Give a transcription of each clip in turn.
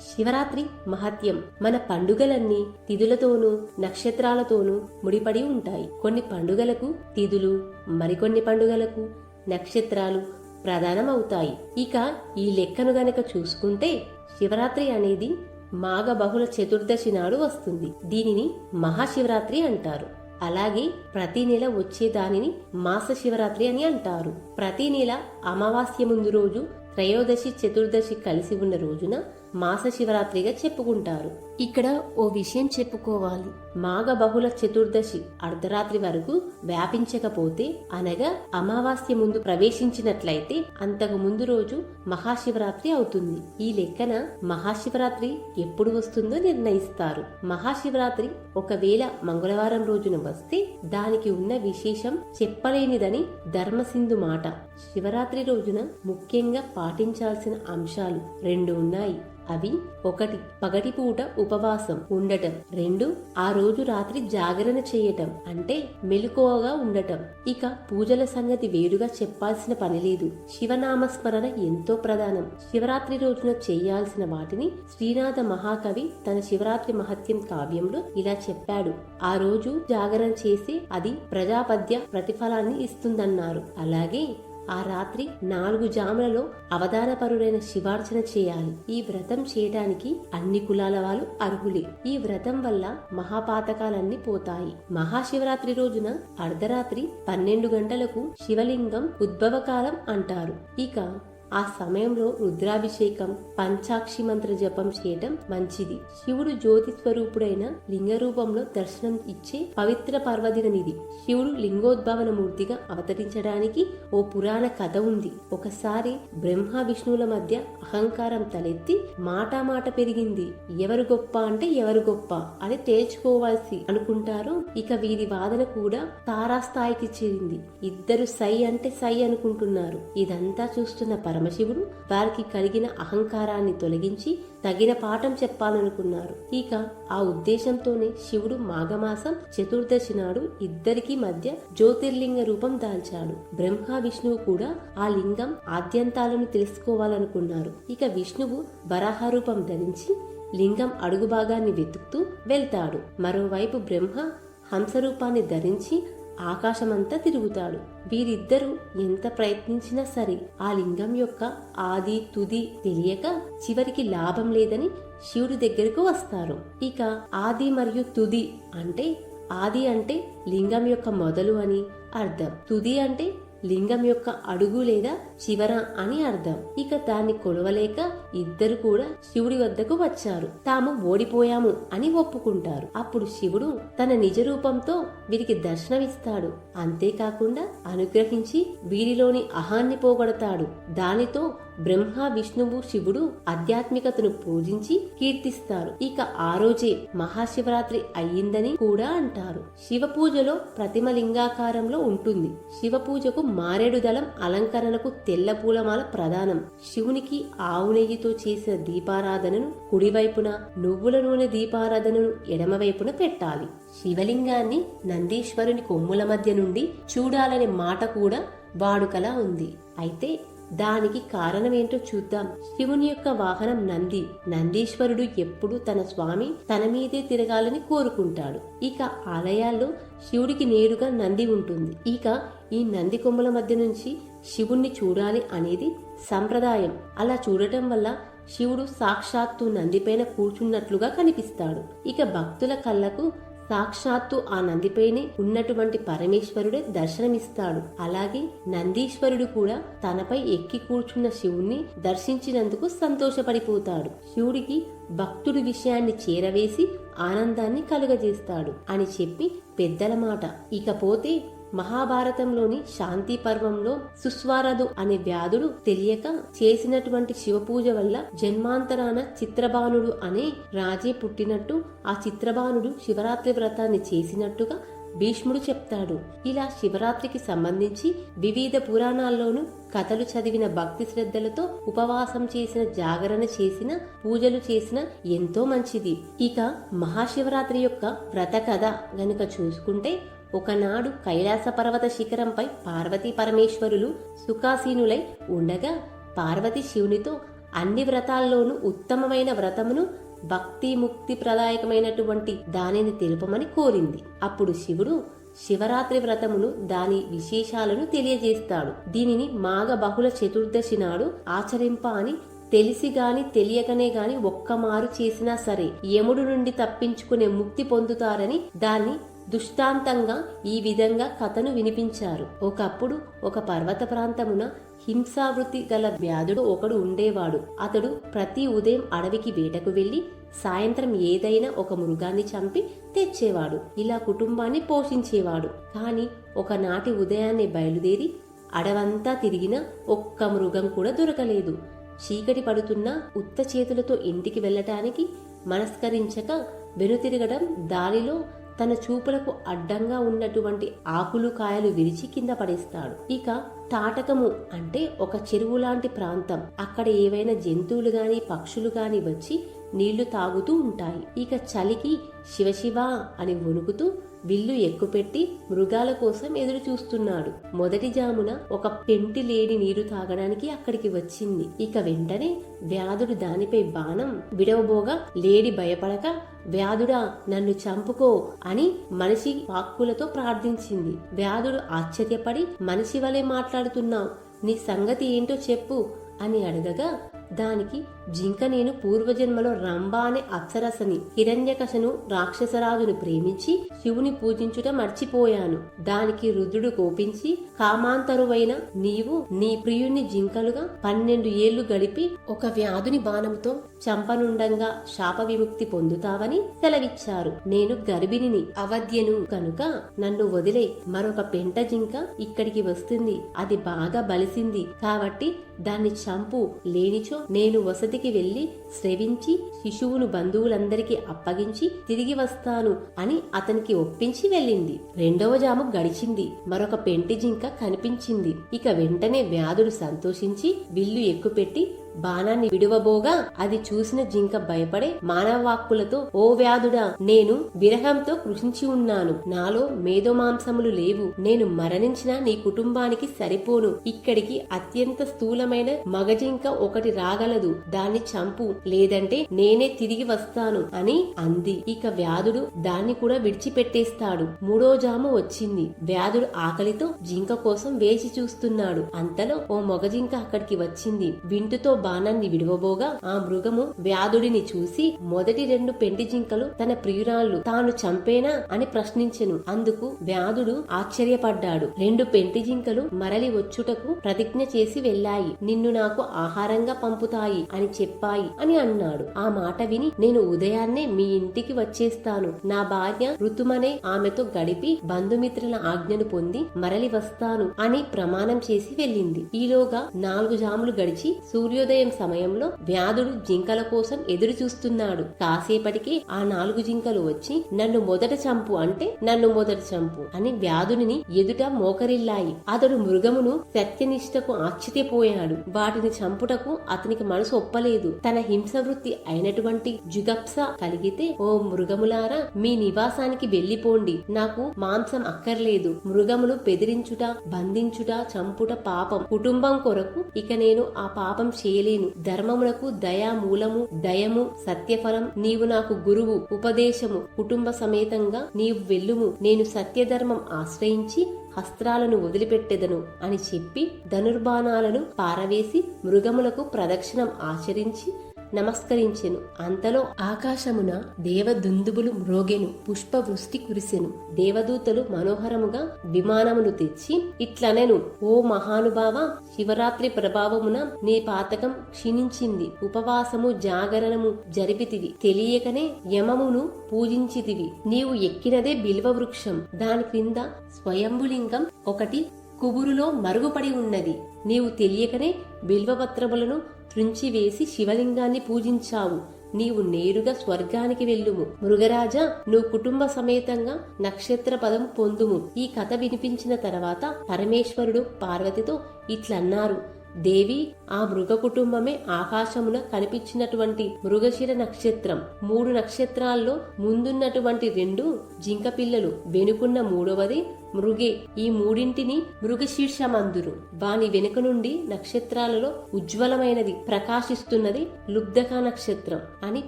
శివరాత్రి మహత్యం. మన పండుగలన్నీ తిథులతోనూ నక్షత్రాలతోనూ ముడిపడి ఉంటాయి. కొన్ని పండుగలకు తిథులు మరికొన్ని పండుగలకు నక్షత్రాలు ప్రధానమవుతాయి. ఇక ఈ లెక్కను గనక చూసుకుంటే శివరాత్రి అనేది మాఘ బహుళ చతుర్దశి నాడు వస్తుంది. దీనిని మహాశివరాత్రి అంటారు. అలాగే ప్రతి నెల వచ్చే దానిని మాస శివరాత్రి అని అంటారు. ప్రతి నెల అమావాస్య ముందు రోజు త్రయోదశి చతుర్దశి కలిసి ఉన్న రోజున మాస శివరాత్రిగా చెప్పుకుంటారు. ఇక్కడ ఓ విషయం చెప్పుకోవాలి. మాఘ బహుళ చతుర్దశి అర్ధరాత్రి వరకు వ్యాపించకపోతే అనగా అమావాస్య ముందు ప్రవేశించినట్లయితే అంతకు ముందు రోజు మహాశివరాత్రి అవుతుంది. ఈ లెక్కన మహాశివరాత్రి ఎప్పుడు వస్తుందో నిర్ణయిస్తారు. మహాశివరాత్రి ఒకవేళ మంగళవారం రోజున వస్తే దానికి ఉన్న విశేషం చెప్పలేనిదని ధర్మసింధు మాట. శివరాత్రి రోజున ముఖ్యంగా పాటించాల్సిన అంశాలు రెండు ఉన్నాయి. అవి ఒకటి పగటిపూట ఉపవాసం ఉండటం. రెండు ఆ రోజు రాత్రి జాగరణ చేయటం. అంటే మెలుకువగా ఉండటం. ఇక పూజల సంగతి వేరుగా చెప్పాల్సిన పని లేదు. శివనామస్మరణ ఎంతో ప్రధానం. శివరాత్రి రోజున చేయాల్సిన వాటిని శ్రీనాథ మహాకవి తన శివరాత్రి మహత్యం కావ్యంలో ఇలా చెప్పాడు. ఆ రోజు జాగరణ చేసి అది ప్రజాపద్య ప్రతిఫలాన్ని ఇస్తుందన్నారు. అలాగే ఆ రాత్రి నాలుగు జాములలో అవధానపరుడైన శివార్చన చేయాలి. ఈ వ్రతం చేయడానికి అన్ని కులాల వాళ్ళు అర్హులే. ఈ వ్రతం వల్ల మహాపాతకాలన్నీ పోతాయి. మహాశివరాత్రి రోజున అర్ధరాత్రి పన్నెండు గంటలకు శివలింగం ఉద్భవకాలం అంటారు. ఇక ఆ సమయంలో రుద్రాభిషేకం పంచాక్షి మంత్ర జపం చేయటం మంచిది. శివుడు జ్యోతి స్వరూపుడైన లింగ రూపంలో దర్శనం ఇచ్చే పవిత్ర పర్వదినం ఇది శివుడు లింగోద్భవన మూర్తిగా అవతరించడానికి ఓ పురాణ కథ ఉంది. ఒకసారి బ్రహ్మ విష్ణువుల మధ్య అహంకారం తలెత్తి మాటా మాట పెరిగింది. ఎవరు గొప్ప అంటే ఎవరు గొప్ప అని తేల్చుకోవాల్సి అనుకుంటారు. ఇక వీరి వాదన కూడా తారాస్థాయికి చేరింది. ఇద్దరు సై అంటే సై అనుకుంటున్నారు. ఇదంతా చూస్తున్న పరమశివుడు వారికి కలిగిన అహంకారాన్ని తొలగించి తగిన పాఠం చెప్పాలనుకున్నారు. ఇక ఆ ఉద్దేశంతోనే శివుడు మాఘమాసం చతుర్దశి నాడు ఇద్దరికి మధ్య జ్యోతిర్లింగ రూపం దాల్చాడు. బ్రహ్మ విష్ణువు కూడా ఆ లింగం ఆద్యంతాలను తెలుసుకోవాలనుకున్నారు. ఇక విష్ణువు వరాహ రూపం ధరించి లింగం అడుగు భాగాన్ని వెతుకుతూ వెళ్తాడు. మరోవైపు బ్రహ్మ హంసరూపాన్ని ధరించి ఆకాశమంతా తిరుగుతాడు. వీరిద్దరూ ఎంత ప్రయత్నించినా సరే ఆ లింగం యొక్క ఆది తుది తెలియక చివరికి లాభం లేదని శివుడి దగ్గరకు వస్తారు. ఇక ఆది మరియు తుది అంటే ఆది అంటే లింగం యొక్క మొదలు అని అర్థం. తుది అంటే లింగం యొక్క అడుగు లేదా చివర అని అర్థం. ఇక దాన్ని కొలవలేక ఇద్దరు కూడా శివుడి వద్దకు వచ్చారు. తాము ఓడిపోయాము అని ఒప్పుకుంటారు. అప్పుడు శివుడు తన నిజ రూపంతో వీరికి దర్శనమిస్తాడు. అంతేకాకుండా అనుగ్రహించి వీరిలోని అహాన్ని పోగొడతాడు. దానితో బ్రహ్మ విష్ణువు శివుడు ఆధ్యాత్మికతను పూజించి కీర్తిస్తారు. ఇక ఆ రోజే మహాశివరాత్రి అయ్యిందని కూడా అంటారు. శివ పూజలో ప్రతిమ లింగాకారంలో ఉంటుంది. శివ పూజకు మారేడు దళం అలంకరణకు తెల్ల పూలమాల ప్రధానం. శివునికి ఆవు నెయ్యితో చేసిన దీపారాధనను కుడివైపున నువ్వుల నూనె దీపారాధనను ఎడమవైపున పెట్టాలి. శివలింగాన్ని నందీశ్వరుని కొమ్ముల మధ్య నుండి చూడాలనే మాట కూడా వాడుకలా ఉంది. అయితే దానికి కారణమేంటో చూద్దాం. శివుని యొక్క వాహనం నంది. నందీశ్వరుడు ఎప్పుడు తన స్వామి తన మీదే తిరగాలని కోరుకుంటాడు. ఇక ఆలయాల్లో శివుడికి నేరుగా నంది ఉంటుంది. ఇక ఈ నంది కొమ్మల మధ్య నుంచి శివుణ్ణి చూడాలి అనేది సంప్రదాయం. అలా చూడటం వల్ల శివుడు సాక్షాత్తు నందిపైన కూర్చున్నట్లుగా కనిపిస్తాడు. ఇక భక్తుల కళ్ళకు సాక్షాత్తు ఆ నందిపైనే ఉన్నటువంటి పరమేశ్వరుడే దర్శనమిస్తాడు. అలాగే నందీశ్వరుడు కూడా తనపై ఎక్కి కూర్చున్న శివుణ్ణి దర్శించినందుకు సంతోషపడిపోతాడు. శివుడికి భక్తుడి విషయాన్ని చేరవేసి ఆనందాన్ని కలుగజేస్తాడు అని చెప్పి పెద్దల మాట. ఇకపోతే మహాభారతంలోని శాంతి పర్వంలో సుస్వారదు అనే వ్యాధుడు తెలియక చేసినటువంటి శివపూజ వల్ల జన్మాంతరాన చిత్రబాణుడు అనే రాజే పుట్టినట్టు ఆ చిత్రబాణుడు శివరాత్రి వ్రతాన్ని చేసినట్టుగా భీష్ముడు చెప్తాడు. ఇలా శివరాత్రికి సంబంధించి వివిధ పురాణాల్లోనూ కథలు చదివిన భక్తి శ్రద్ధలతో ఉపవాసం చేసిన జాగరణ చేసిన పూజలు చేసిన ఎంతో మంచిది. ఇక మహాశివరాత్రి యొక్క వ్రత కథ గనుక చూసుకుంటే ఒకనాడు కైలాస పర్వత శిఖరంపై పార్వతీ పరమేశ్వరులు సుఖాసీనులై ఉండగా పార్వతి శివునితో అన్ని వ్రతాల్లోనూ ఉత్తమమైన వ్రతమును భక్తి ముక్తి ప్రదాయకమైనటువంటి దానిని తెలుపమని కోరింది. అప్పుడు శివుడు శివరాత్రి వ్రతమును దాని విశేషాలను తెలియజేస్తాడు. దీనిని మాఘ బహుళ చతుర్దశి నాడు ఆచరింప అని తెలిసి గాని తెలియకనే గాని ఒక్కమారు చేసినా సరే యముడు నుండి తప్పించుకునే ముక్తి పొందుతారని దాన్ని దుష్టాంతంగా ఈ విధంగా కథను వినిపించారు. ఒకప్పుడు ఒక పర్వత ప్రాంతమున హింసావృత్తి గల వ్యాధుడు ఒకడు ఉండేవాడు. అతడు ప్రతి ఉదయం అడవికి వేటకు వెళ్ళి సాయంత్రం ఏదైనా ఒక మృగాన్ని చంపి తెచ్చేవాడు. ఇలా కుటుంబాన్ని పోషించేవాడు. కాని ఒకనాటి ఉదయాన్నే బయలుదేరి అడవంతా తిరిగినా ఒక్క మృగం కూడా దొరకలేదు. చీకటి పడుతున్న ఉత్త చేతులతో ఇంటికి వెళ్ళటానికి మనస్కరించక వెనుతిరగడం దారిలో తన చూపులకు అడ్డంగా ఉన్నటువంటి ఆకులు కాయలు విరిచి కింద పడేస్తాడు. ఇక తాటకము అంటే ఒక చెరువు లాంటి ప్రాంతం. అక్కడ ఏవైనా జంతువులు గాని పక్షులు గాని వచ్చి నీళ్ళు తాగుతూ ఉంటాయి. ఇక చలికి శివశివ అని వణుకుతూ విల్లు ఎక్కుపెట్టి మృగాల కోసం ఎదురు చూస్తున్నాడు. మొదటి జామున ఒక పెంటి లేడి నీరు తాగడానికి అక్కడికి వచ్చింది. ఇక వెంటనే వ్యాధుడు దానిపై బాణం విడవబోగా లేడి భయపడక వ్యాధుడా నన్ను చంపుకో అని మనిషి వాక్కులతో ప్రార్థించింది. వ్యాధుడు ఆశ్చర్యపడి మనిషి వలె మాట్లాడుతున్నావు నీ సంగతి ఏంటో చెప్పు అని అడగగా దానికి జింక నేను పూర్వజన్మలో రంభ అనే అప్సరసని హిరణ్యకశను రాక్షసరాజును ప్రేమించి శివుని పూజించుట మర్చిపోయాను. దానికి రుద్రుడు కోపించి కామాంతరువైన నీవు నీ ప్రియుణ్ణి జింకలుగా పన్నెండు ఏళ్ళు గడిపి ఒక వ్యాధుని బాణంతో చంపనుండంగా శాప విముక్తి పొందుతావని సెలవిచ్చారు. నేను గర్భిణిని అవధ్యను కనుక నన్ను వదిలే మరొక పెంట జింక ఇక్కడికి వస్తుంది. అది బాగా బలిసింది. కాబట్టి దాన్ని చంపు. లేనిచో నేను వసతికి వెళ్ళి స్రవించి శిశువును బంధువులందరికీ అప్పగించి తిరిగి వస్తాను అని అతనికి ఒప్పించి వెళ్ళింది. రెండవ జాము గడిచింది. మరొక పెంటి జింక కనిపించింది. ఇక వెంటనే వ్యాధుడు సంతోషించి విల్లు ఎక్కుపెట్టి బాణాన్ని విడువబోగా అది చూసిన జింక భయపడే మానవాక్కులతో ఓ వ్యాధుడా నేను విరహంతో కృషించి ఉన్నాను. నాలో మేధోమాంసములు లేవు. నేను మరణించిన నీ కుటుంబానికి సరిపోను. ఇక్కడికి అత్యంత స్థూలమైన మగజింక ఒకటి రాగలదు. దాన్ని చంపు. లేదంటే నేనే తిరిగి వస్తాను అని అంది. ఇక వ్యాధుడు దాన్ని కూడా విడిచిపెట్టేస్తాడు. మూడో జాము వచ్చింది. వ్యాధుడు ఆకలితో జింక కోసం వేచి చూస్తున్నాడు. అంతలో ఓ మగజింక అక్కడికి వచ్చింది. వింటుతో బాణాన్ని విడవబోగా ఆ మృగము వ్యాధుడిని చూసి మొదటి రెండు పెంటి జింకలు తన ప్రియురాళ్ళు తాను చంపేనా అని ప్రశ్నించెను. అందుకు వ్యాధుడు ఆశ్చర్యపడ్డాడు. రెండు పెంటి జింకలు మరలి వచ్చుటకు ప్రతిజ్ఞ చేసి వెళ్ళాయి. నిన్ను నాకు ఆహారంగా పంపుతాయి అని చెప్పాయి అని అన్నాడు. ఆ మాట విని నేను ఉదయాన్నే మీ ఇంటికి వచ్చేస్తాను. నా భార్య ఋతుమనే ఆమెతో గడిపి బంధుమిత్రుల ఆజ్ఞను పొంది మరలి వస్తాను అని ప్రమాణం చేసి వెళ్ళింది. ఈలోగా నాలుగు జాములు గడిచి సూర్యోదయం సమయంలో వ్యాధుడు జింకల కోసం ఎదురు చూస్తున్నాడు కాసేపటికి ఆ నాలుగు జింకలు వచ్చి నన్ను మొదట చంపు అంటే నన్ను మొదట చంపు అని వ్యాధుని ఎదుట మోకరిల్లాయి. అతడు మృగమును సత్యనిష్టకు ఆశ్చర్యపోయాడు. వాటిని చంపుటకు అతనికి మనసు ఒప్పలేదు. తన హింస వృత్తి అయినటువంటి జుగప్స కలిగితే ఓ మృగములారా మీ నివాసానికి వెళ్ళిపోండి నాకు మాంసం అక్కర్లేదు. మృగమును బెదిరించుట బంధించుట చంపుట పాపం. కుటుంబం కొరకు ఇక నేను ఆ పాపం చేయ చేయలేను ధర్మమునకు దయా మూలము దయము సత్యఫలం నీవు నాకు గురువు ఉపదేశము. కుటుంబ సమేతంగా నీవు వెళ్ళుము. నేను సత్యధర్మం ఆశ్రయించి హస్త్రాలను వదిలిపెట్టెదను అని చెప్పి ధనుర్బాణాలను పారవేసి మృగములకు ప్రదక్షిణం ఆచరించి నమస్కరించెను. అంతలో ఆకాశమున దేవదుందుబులు మ్రోగెను పుష్పవృష్టి కురిసెను. దేవదూతలు మనోహరముగా విమానమును తెచ్చి ఇట్లనెను ఓ మహానుభావ శివరాత్రి ప్రభావమున నీ పాతకం క్షీణించింది. ఉపవాసము జాగరణము జరిపితివి. తెలియకనే యమమును పూజించితివి. నీవు ఎక్కినదే బిల్వ వృక్షం దాని క్రింద స్వయంభులింగం ఒకటి కుబురులో మరుగుపడి ఉన్నది. నీవు తెలియకనే బిల్వపత్రములను త్రుంచివేసి శివలింగాన్ని పూజించావు. నీవు నేరుగా స్వర్గానికి వెళ్ళుము. మృగరాజా నువ్వు కుటుంబ సమేతంగా నక్షత్ర పదం పొందుము. ఈ కథ వినిపించిన తర్వాత పరమేశ్వరుడు పార్వతితో ఇట్లన్నారు. దేవి ఆ మృగ కుటుంబమే ఆకాశమున కనిపించినటువంటి మృగశిర నక్షత్రం. మూడు నక్షత్రాల్లో ముందున్నటువంటి రెండు జింక పిల్లలు. వెనుకున్న మూడవది మృగే ఈ మూడింటిని మృగశీర్షమందురు. వాని వెనుక నుండి నక్షత్రాలలో ఉజ్వలమైనది ప్రకాశిస్తున్నది లుబ్ధక నక్షత్రం అని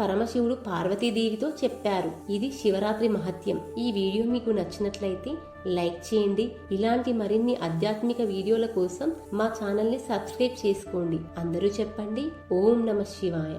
పరమశివుడు పార్వతీదేవితో చెప్పారు. ఇది శివరాత్రి మహత్యం. ఈ వీడియో మీకు నచ్చినట్లయితే లైక్ చేయండి. ఇలాంటి మరిన్ని ఆధ్యాత్మిక వీడియోల కోసం మా ఛానల్ని సబ్స్క్రైబ్ చేసుకోండి. అందరూ చెప్పండి ఓం నమ శివాయ.